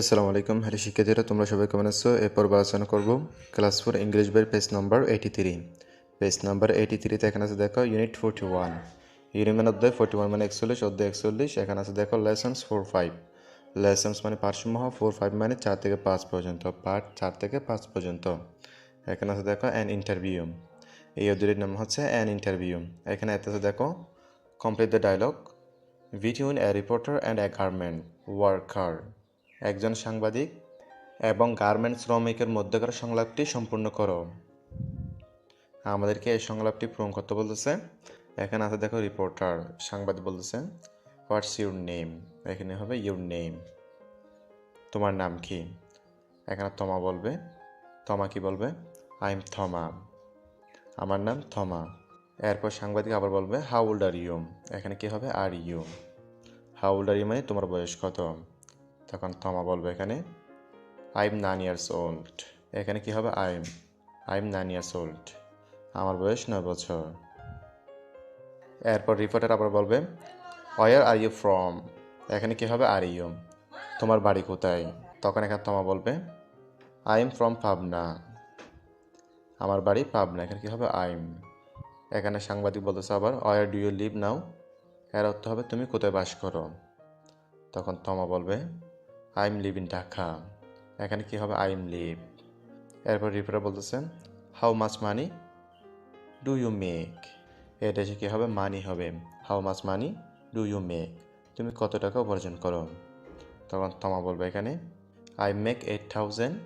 আসসালামু আলাইকুম হ্যালো শিক্ষার্থীরা, তোমরা সবাই কেমন আছো? এরপর আলোচনা করব ক্লাস ফোর ইংলিশ বইয়ের page number eighty three page number eighty থ্রিতে এখানে আছে দেখো ইউনিট ফোরটি ওয়ান ইউনিট মানে অধ্যায় ফোরটি ওয়ান মানে একচল্লিশ, অধ্যায় একচল্লিশ, এখানে আছে দেখো লেসন্স ফোর ফাইভ লেসন্স মানে পাঠসমূহ ফোর ফাইভ মানে চার থেকে পাঁচ পর্যন্ত পার্ট চার থেকে পাঁচ পর্যন্ত। এখানে আছে দেখো অ্যান ইন্টারভিউ এই অধ্যায়ের নাম হচ্ছে অ্যান ইন্টারভিউ এখানে এতে আছে দেখো complete the dialogue between a reporter and a garment worker একজন সাংবাদিক এবং গার্মেন্টস শ্রমিকের মধ্যকার সংলাপটি সম্পূর্ণ করো। আমাদেরকে এই সংলাপটি পূরণ করতে বলতেছে। এখানে আছে, দেখো রিপোর্টার সাংবাদিক বলতেছে হোয়াটস ইউর নেম এখানে হবে ইউর নেম তোমার নাম কি? এখানে তমা বলবে। তমা কি বলবে? আই এম থমা আমার নাম থমা এরপর সাংবাদিক আবার বলবে হাউ ওল্ড আর এখানে কি হবে are you how old are you মানে তোমার বয়স কত? তখন থমা বলবে এখানে I am nine years old এখানে কি হবে? I am I am nine years old আমার বয়স নয় বছর। এরপর রিপোর্টার আবার বলবে ওয়ার আর ইউ ফ্রম এখানে কি হবে? আর ইউ তোমার বাড়ি কোথায়? তখন এখানে তোমা বলবে আই এম ফ্রম পাবনা আমার বাড়ি পাবনা এখানে কি হবে? আই এম এখানে সাংবাদিক বলতেছে আবার where do you live now এর অর্থ হবে, তুমি কোথায় বাস করো? তখন তমা বলবে I am live in Dhaka. এখানে কি হবে? I am live. এরপর রিপোর্টার বলতেছেন how much money do you make এটা এসে কী হবে? মানি হবে। How much money do you make তুমি কত টাকা উপার্জন করো? তখন তমা বলবে এখানে আই মেক এইট থাউজেন্ড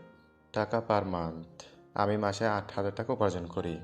টাকা পার মান্থ আমি মাসে আট হাজার টাকা উপার্জন করি।